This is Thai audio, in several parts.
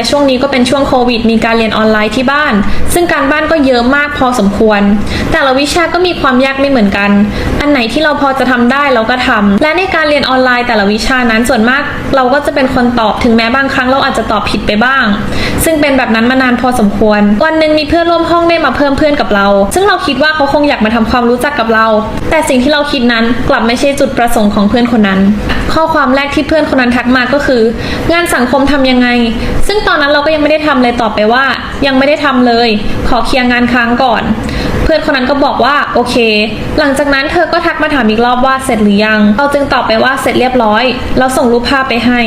และช่วงนี้ก็เป็นช่วงโควิด มีการเรียนออนไลน์ที่บ้าน ซึ่งการบ้านก็เยอะมากพอสมควร แต่ละวิชาก็มีความยากไม่เหมือนกัน อันไหนที่เราพอจะทำได้เราก็ทำและในการเรียนออนไลน์แต่ละวิชานั้นส่วนมาก เราก็จะเป็นคนตอบถึงแม้บางครั้งเราอาจจะตอบผิดไปบ้าง ซึ่งเป็นแบบนั้นมานานพอสมควร วันหนึ่งมีเพื่อนร่วมห้องได้มาเพิ่มเพื่อนกับเรา ซึ่งเราคิดว่าเขาคงอยากมาทำความรู้จักกับเรา แต่สิ่งที่เราคิดนั้นกลับไม่ใช่จุดประสงค์ของเพื่อนคนนั้น ข้อความแรกที่เพื่อนคนนั้นทักมาก็คือ งานสังคมทำยังไง ซึ่งตอนนั้นเราก็ยังไม่ได้ทำเลยตอบไปว่า ยังไม่ได้ทำเลย ขอเคลียร์งานค้างก่อน พื่อนคนนั้นก็บอกว่าโอเค หลังจากนั้นเธอก็ทักมาถามอีกรอบว่าเสร็จหรือยัง เราจึงตอบไปว่าเสร็จเรียบร้อย แล้วส่งรูปภาพไปให้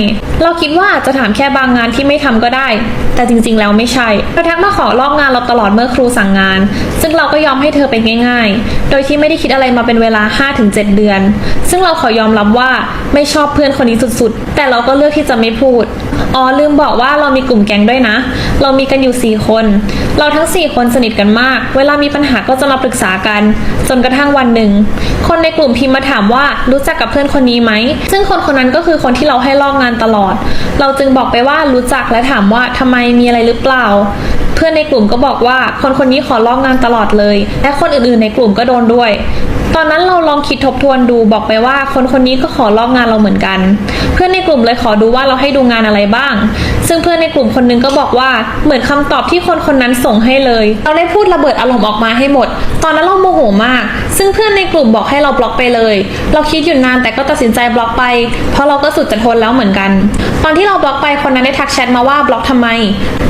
เราคิดว่าจะถามแค่บางงานที่ไม่ทำก็ได้ แต่จริงๆ แล้วไม่ใช่เธอทักมาขอลอกงานเราตลอดเมื่อครูสั่งงาน ซึ่งเราก็ยอมให้เธอไปง่าย ๆ โดยที่ไม่ได้คิดอะไรมาเป็นเวลา 5-7 เดือน ซึ่งเราขอยอมรับว่าไม่ชอบเพื่อนคนนี้สุดๆ แต่เราก็เลือกที่จะไม่พูด อ๋อลืมบอกว่าเรามีกลุ่มแก๊งด้วยนะ เรามีกันอยู่ 4 คน เราทั้ง 4 คนสนิทกันมาก เวลามีปัญหาก็จะมาปรึกษากัน จนกระทั่งวันหนึ่ง คนในกลุ่มพิมพ์มาถามว่ารู้จักกับเพื่อนคนนี้ไหม ซึ่งคนคนนั้นก็คือคนที่เราให้ลอกงานตลอด เราจึงบอกไปว่ารู้จักและถามว่าทำไมมีอะไรหรือเปล่า เพื่อนในกลุ่มก็บอกว่าคนคนนี้ขอลอกงานตลอดเลย และคนอื่นๆในกลุ่มก็โดนด้วย ตอนนั้นเราลองคิดทบทวนดูบอกไปว่าคนคนนี้ก็ขอลอกงานเราเหมือนกัน เพื่อนในกลุ่มเลยขอดูว่าเราให้ดูงานอะไรบ้าง ซึ่งเพื่อนในกลุ่มคนนึงก็บอกว่าเหมือนคำตอบที่คนคนนั้นส่งให้เลย เราได้พูดระเบิดอารมณ์ออกมาให้หมด ตอนนั้นเราโมโหมาก ซึ่งเพื่อนในกลุ่มบอกให้เราบล็อกไปเลย เราคิดอยู่นานแต่ก็ตัดสินใจบล็อกไป เพราะเราก็สุดจะทนแล้วเหมือนกัน ตอนที่เราบล็อกไปคนนั้นได้ทักแชทมาว่าบล็อกทำไม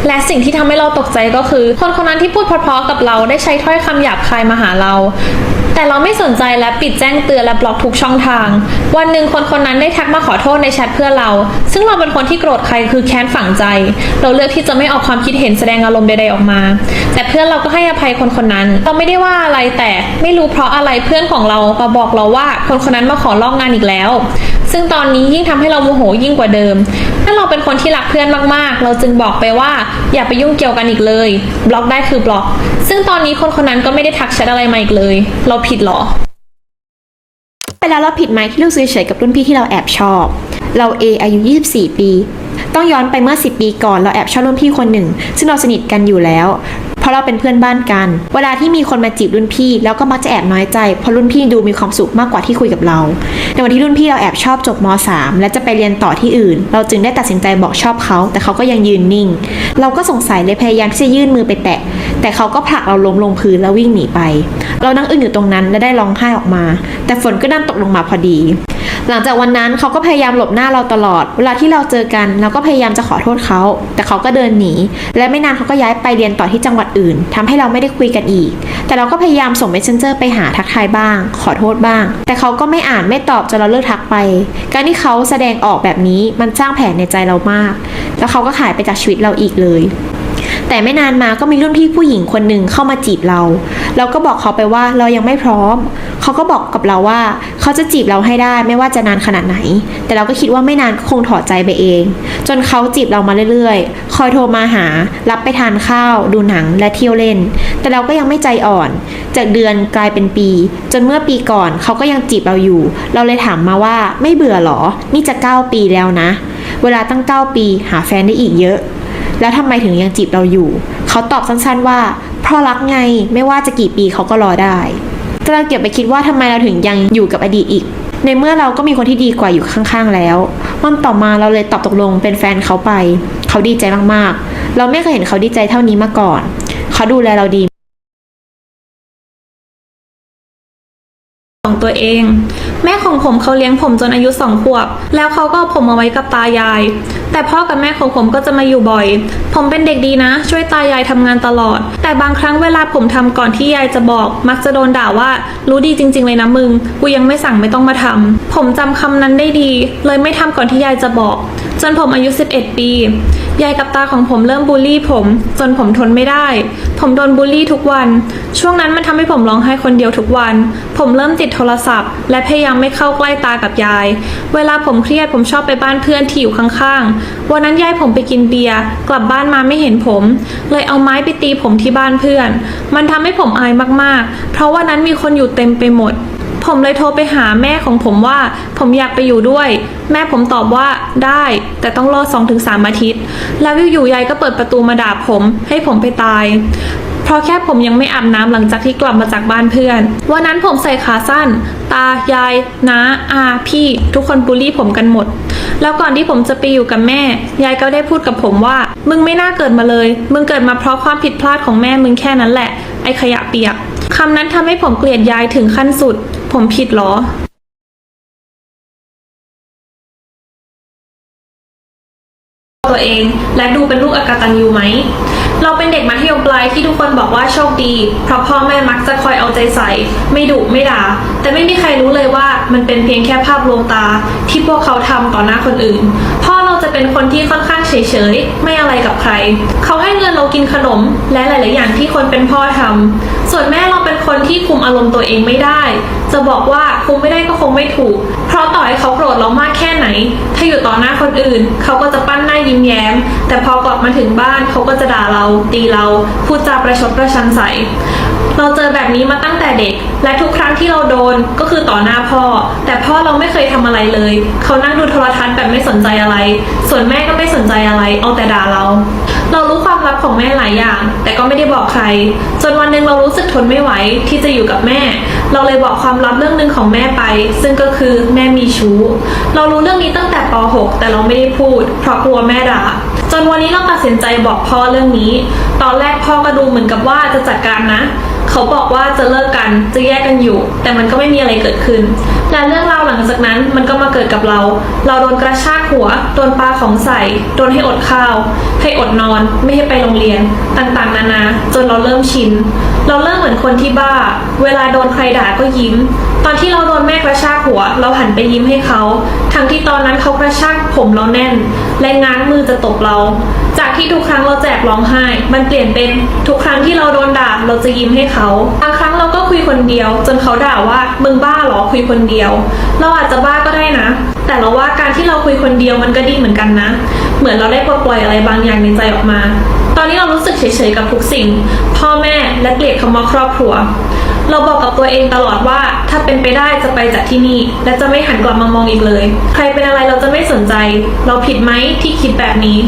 และสิ่งที่ทำให้เราตกใจก็คือ คนคนนั้นที่พูดเพราะๆกับเราได้ใช้ถ้อยคำหยาบคายมาหาเรา แต่เราไม่สนใจและปิดแจ้งเตือนและบล็อกทุกช่องทาง วันหนึ่งคนคนนั้นได้ทักมาขอโทษในแชทเพื่อเรา ซึ่งเราเป็นคนที่โกรธใครคือแค้นฝังใจ เราเลือกที่จะไม่ออกความคิดเห็นแสดงอารมณ์ใดๆออกมา แต่เพื่อนเราก็ให้อภัยคนคนนั้น เราไม่ได้ว่าอะไรแต่ไม่รู้เพราะอะไรเพื่อนของเรามาบอกเราว่าคนคนนั้นมาขอลอกงานอีกแล้ว ซึ่งตอนนี้ยิ่งทำให้เราโมโหยิ่งกว่าเดิม ถ้าเราเป็นคนที่รักเพื่อนมากๆ เราจึงบอกไปว่าอย่าไปยุ่งเกี่ยวกันอีกเลย บล็อกได้คือบล็อก ซึ่งตอนนี้คนคนนั้นก็ไม่ได้ทักแชทอะไรมาอีกเลย เราผิดหรอ แล้วเราผิดไหมที่รู้สึกเฉยกับรุ่นพี่ที่เราแอบชอบ เราเออายุ 24 ปี ต้องย้อนไปเมื่อ 10 ปีก่อนเราแอบชอบรุ่นพี่คนหนึ่ง ซึ่งเราสนิทกันอยู่แล้ว เพราะเราเป็นเพื่อนบ้านกัน เวลาที่มีคนมาจีบรุ่นพี่แล้วก็มักจะแอบน้อยใจ เพราะรุ่นพี่ดูมีความสุขมากกว่าที่คุยกับเรา ในวันที่รุ่นพี่เราแอบชอบจบม .3 และจะไปเรียนต่อที่อื่น เราจึงได้ตัดสินใจบอกชอบเขา แต่เขาก็ยังยืนนิ่ง เราก็สงสัยเลยพยายามที่จะยื่นมือไปแตะ แต่เขาก็ผลักเราล้มลงพื้นแล้ววิ่งหนีไป เรานั่งอึ้งอยู่ตรงนั้นและได้ร้องไห้ออกมา แต่ฝนก็ดันตกลงมาพอดี หลังจากวันนั้นเขาก็พยายามหลบหน้าเราตลอด เวลาที่เราเจอกันเราก็พยายามจะขอโทษเขา แต่เขาก็เดินหนี และไม่นานเขาก็ย้ายไปเรียนต่อที่จังหวัดอื่นทำให้เราไม่ได้คุยกันอีก แต่เราก็พยายามส่ง messenger ไปหาทักทายบ้าง ขอโทษบ้าง แต่เขาก็ไม่อ่านไม่ตอบจนเราเลิกทักไป การที่เขาแสดงออกแบบนี้มันสร้างแผลในใจเรามาก แล้วเขาก็หายไปจากชีวิตเราอีกเลย แต่ไม่นานมาก็มีรุ่นพี่ผู้หญิงคนหนึ่งเข้ามาจีบเรา เราก็บอกเขาไปว่าเรายังไม่พร้อม เขาก็บอกกับเราว่า เขาจะจีบเราให้ได้ไม่ว่าจะนานขนาดไหน แต่เราก็คิดว่าไม่นานก็คงถอดใจไปเอง จนเขาจีบเรามาเรื่อยๆ คอยโทรมาหา รับไปทานข้าว ดูหนังและเที่ยวเล่น แต่เราก็ยังไม่ใจอ่อน จากเดือนกลายเป็นปี จนเมื่อปีก่อนเขาก็ยังจีบเราอยู่ เราเลยถามมาว่าไม่เบื่อหรอ นี่จะ 9 ปีแล้วนะ เวลาตั้ง 9 ปีหาแฟนได้อีกเยอะ แล้วทำไมถึงยังจีบเราอยู่ เขาตอบสั้นๆว่า เพราะรักไงไม่ว่าจะกี่ปีเขาก็รอได้แต่เราเก็บไปคิดว่าทำไมเราถึงยังอยู่กับอดีตอีก ในเมื่อเราก็มีคนที่ดีกว่าอยู่ข้างๆแล้ววันต่อมาเราเลยตอบตกลงเป็นแฟนเขาไป เขาดีใจมากๆ เราไม่เคยเห็นเขาดีใจเท่านี้มาก่อน เขาดูแลเราดี ตัวเอง แม่ของผมเขาเลี้ยงผมจนอายุสองขวบ แล้วเขาก็เอาผมมาไว้กับตายาย แต่พ่อกับแม่ของผมก็จะมาอยู่บ่อย ผมเป็นเด็กดีนะ ช่วยตายายทำงานตลอด แต่บางครั้งเวลาผมทำก่อนที่ยายจะบอก มักจะโดนด่าว่า รู้ดีจริง ๆ เลยนะมึง กูยังไม่สั่งไม่ต้องมาทำผมจำคำนั้นได้ดี เลยไม่ทำก่อนที่ยายจะบอก จนผมอายุ 11 ปียายกับตาของผมเริ่มบูลลี่ผม จนผมทนไม่ได้ ผมโดนบูลลี่ทุกวัน ช่วงนั้นมันทำให้ผมร้องไห้คนเดียวทุกวัน ผมเริ่มติดโทรศัพท์ และพยายามไม่เข้าใกล้ตากับยาย เวลาผมเครียดผมชอบไปบ้านเพื่อนที่อยู่ข้างๆ วันนั้นยายผมไปกินเบียร์กลับบ้านมาไม่เห็นผม เลยเอาไม้ไปตีผมที่บ้านเพื่อน มันทำให้ผมอายมากๆ เพราะวันนั้นมีคนอยู่เต็มไปหมด ผมเลยโทรไปหาแม่ของผมว่า ผมอยากไปอยู่ด้วย แม่ผมตอบว่าได้ แต่ต้องรอ2-3อาทิตย์ แล้วอยู่ๆยายก็เปิดประตูมาด่าผม ให้ผมไปตายเพราะแค่ผมยังไม่อาบน้ำหลังจากที่กลับมาจากบ้านเพื่อน วันนั้นผมใส่ขาสั้น ตา ยาย น้า อา พี่ ทุกคนบูลลี่ผมกันหมด แล้วก่อนที่ผมจะไปอยู่กับแม่ ยายก็ได้พูดกับผมว่า มึงไม่น่าเกิดมาเลย มึงเกิดมาเพราะความผิดพลาดของแม่มึงแค่นั้นแหละ ไอ้ขยะเปียกคำนั้นทำให้ผมเกลียดยายถึงขั้นสุด ผมผิดเหรอตัวเอง และดูเป็นลูกอกตันยูไหม เราเป็นเด็กมัธยมปลายที่ทุกคนบอกว่าโชคดี เพราะพ่อแม่มักจะคอยเอาใจใส่ ไม่ดุไม่ด่า แต่ไม่มีใครรู้เลยว่ามันเป็นเพียงแค่ภาพลวงตา ที่พวกเขาทำต่อหน้าคนอื่น พ่อเราจะเป็นคนที่ค่อนข้างเฉยๆ ไม่อะไรกับใคร เขาให้เงินเรากินขนม และหลาย ๆ อย่างที่คนเป็นพ่อทำส่วนแม่เรา ที่คุมอารมณ์ตัวเองไม่ได้ จะบอกว่าคุมไม่ได้ก็คงไม่ถูก เพราะต่อให้เขาโกรธเรามากแค่ไหน ถ้าอยู่ต่อหน้าคนอื่น เขาก็จะปั้นหน้ายิ้มแย้ม แต่พอกลับมาถึงบ้านเขาก็จะด่าเราตีเราพูดจาประชดประชันใส่เราเจอแบบนี้มาตั้งแต่เด็ก และทุกครั้งที่เราโดนก็คือต่อหน้าพ่อ แต่พ่อเราไม่เคยทำอะไรเลย เขานั่งดูโทรทัศน์แบบไม่สนใจอะไร ส่วนแม่ก็ไม่สนใจอะไร เอาแต่ด่าเรา เรารู้ความลับของแม่หลายอย่าง แต่ก็ไม่ได้บอกใคร จนวันหนึ่งเรารู้สึกทนไม่ไหวที่จะอยู่กับแม่ เราเลยบอกความลับเรื่องหนึ่งของแม่ไป ซึ่งก็คือแม่มีชู้ เรารู้เรื่องนี้ตั้งแต่ป .6 แต่เราไม่ได้พูด เพราะกลัวแม่ด่าจนวันนี้เราตัดสินใจบอกพ่อเรื่องนี้ ตอนแรกพ่อก็ดูเหมือนกับว่าจะจัดการนะ เขาบอกว่าจะเลิกกันจะแยกกันอยู่ แต่มันก็ไม่มีอะไรเกิดขึ้น และเรื่องราวหลังจากนั้นมันก็มาเกิดกับเรา เราโดนกระชากหัวโดนปาของใส่โดนให้อดข้าว ให้อดนอน ไม่ให้ไปโรงเรียน ต่างๆ นานา จนเราเริ่มชิน เราเริ่มเหมือนคนที่บ้า เวลาโดนใครด่าก็ยิ้ม ตอนที่เราโดนแม่กระชากหัว เราหันไปยิ้มให้เขา ทั้งที่ตอนนั้นเขากระชากผมเราแน่น และง้างมือจะตบเรา จากที่ทุกครั้งเราแจกร้องไห้ มันเปลี่ยนเป็นทุกครั้งที่เราโดนด่าเราจะยิ้มให้เขาบางครั้งเราก็คุยคนเดียว จนเขาด่าว่ามึงบ้าเหรอคุยคนเดียว เราอาจจะบ้าก็ได้นะ แต่เราว่าการที่เราคุยคนเดียวมันก็ดีเหมือนกันนะ เหมือนเราได้ปลดปล่อยอะไรบางอย่างในใจออกมา ตอนนี้เรารู้สึกเฉยๆกับทุกสิ่ง พ่อแม่และเกลียดคำว่าครอบครัว เราบอกกับตัวเองตลอดว่า ถ้าเป็นไปได้จะไปจากที่นี่ และจะไม่หันกลับมามองอีกเลย ใครเป็นอะไรเราจะไม่สนใจ เราผิดไหมที่คิดแบบนี้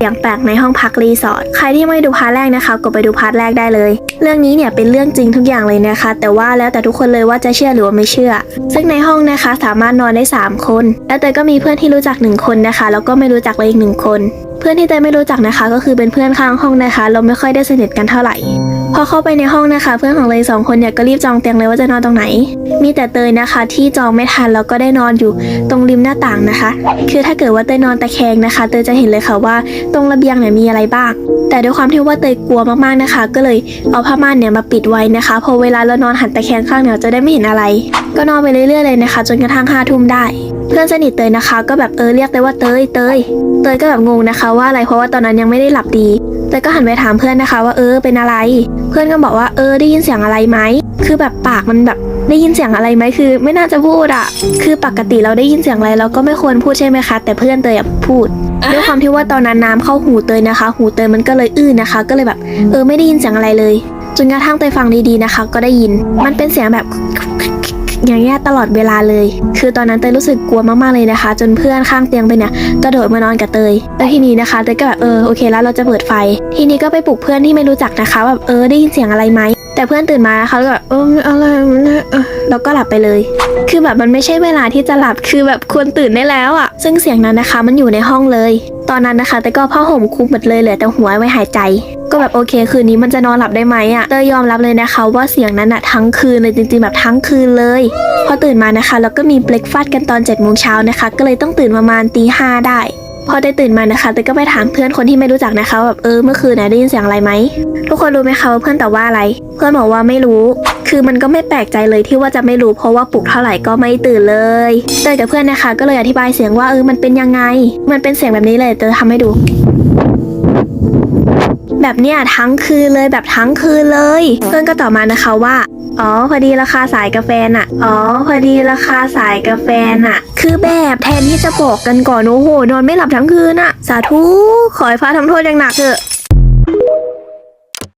เสียงแปลกในห้องพักรีสอร์ท ใครที่ไม่ดูพาร์ทแรกนะคะกดไปดูพาร์ทแรกได้เลย เรื่องนี้เนี่ยเป็นเรื่องจริงทุกอย่างเลยนะคะ แต่ว่าแล้วแต่ทุกคนเลยว่าจะเชื่อหรือว่าไม่เชื่อ ซึ่งในห้องนะคะสามารถนอนได้ 3 คน แล้วเตยก็มีเพื่อนที่รู้จักหนึ่งคนนะคะ แล้วก็ไม่รู้จักเลยอีกหนึ่งคน เพื่อนที่เตยไม่รู้จักนะคะ ก็คือเป็นเพื่อนข้างห้องนะคะ เราไม่ค่อยได้สนิทกันเท่าไหร่ พอเข้าไปในห้องนะคะ เพื่อนของเลยสองคนเนี่ยก็รีบจองเตียงเลยว่าจะนอนตรงไหน มีแต่เตยนะคะ ที่จองไม่ทันแล้วก็ได้นอนอยู่ตรงริมหน้าต่างนะคะ คือถ้าเกิดว่าเตยนอนตะแคงนะคะ เตยจะเห็นเลยค่ะว่าตรงระเบียงเนี่ยมีอะไรบ้าง แต่ด้วยความที่ว่าเตยกลัวมากๆนะคะ ก็เลยเอาผ้าม่านเนี่ยมาปิดไว้นะคะพอเวลาเรานอนหันตะแคงข้างเนี่ยจะได้ไม่เห็นอะไร ก็นอนไปเรื่อยๆเลยนะคะ จนกระทั่งห้าทุ่มได้ เพื่อนสนิทเตยนะคะ ก็แบบเออเรียกเตยว่าเตยเตยเตยก็แบบงงนะคะ ว่าอะไรเพราะว่าตอนนั้นยังไม่ได้หลับดี เตยก็หันไปถามเพื่อนนะคะว่าเออเป็นอะไร เพื่อนก็บอกว่าเออได้ยินเสียงอะไรไหมคือแบบปากมันแบบได้ยินเสียงอะไรไหมคือ ไม่น่าจะพูดอะคือปกติเราได้ยินเสียงอะไรเราก็ไม่ควรพูดใช่ไหมคะ แต่เพื่อนเตยอะพูดด้วยความที่ว่าตอนนั้นน้ำเข้าหูเตยนะคะ หูเตยมันก็เลยอื้อนะคะ ก็เลยแบบ เออไม่ได้ยินเสียงอะไรเลยจนกระทั่งเตยฟังดีๆนะคะ ก็ได้ยิน มันเป็นเสียงแบบ อย่างเงี้ยตลอดเวลาเลย คือตอนนั้นเตยรู้สึกกลัวมากๆเลยนะคะ จนเพื่อนข้างเตียงเตยเนี่ยกระโดดมานอนกับเตยแล้วทีนี้นะคะเตยก็แบบเออโอเคแล้วเราจะเปิดไฟ ทีนี้ก็ไปปลุกเพื่อนที่ไม่รู้จักนะคะแบบเออได้ยินเสียงอะไรไหมแต่เพื่อนตื่นมานะคะแล้วก็แบบเอออะไรนะเออแล้วก็หลับไปเลย คือแบบมันไม่ใช่เวลาที่จะหลับคือแบบควรตื่นได้แล้วอะ่ะ ซึ่งเสียงนั้นนะคะมันอยู่ในห้องเลย ตอนนั้นนะคะ แต่ก็ผ้าห่มคุมหมดเลยเหลือแต่หัวไว้หายใจ ก็แบบโอเค คืนนี้มันจะนอนหลับได้ไหมอะ่ะเตยยอมรับเลยนะคะ ว่าเสียงนั้นอะทั้งคืนเลยจริงๆแบบทั้งคืนเลย พอตื่นมานะคะแล้วก็มีเบรกฟาสต์กันตอน7จ็ดโมงเช้านะคะ ก็เลยต้องตื่นประมาณตีห้าได้ พอได้ตื่นมานะคะเตยก็ไปถามเพื่อนคนที่ไม่รู้จักนะคะแบบเออเมื่อคืนนะได้ยินเสียงอะไรไหมทุกคนรู้ไหมคะว่าเพื่อนตอบว่าอะไร เพื่อนบอกว่าไม่รู้ คือมันก็ไม่แปลกใจเลยที่ว่าจะไม่รู้เพราะว่าปลุกเท่าไหร่ก็ไม่ตื่นเลยเตยกับเพื่อนนะคะ ก็เลยอธิบายเสียงว่าเออมันเป็นยังไง มันเป็นเสียงแบบนี้เลยเตยทำให้ดูแบบเนี้ยทั้งคืนเลยแบบทั้งคืนเลย เพื่อนก็ตอบมานะคะว่า อ๋อ พอดีราคาสายกาแฟน่ะ อ๋อ พอดีราคาสายกาแฟน่ะ คือแบบแทนที่จะบอกกันก่อนโอ้โห นอนไม่หลับทั้งคืนน่ะ สาธุ ขอให้พระทำโทษอย่างหนักเถอะ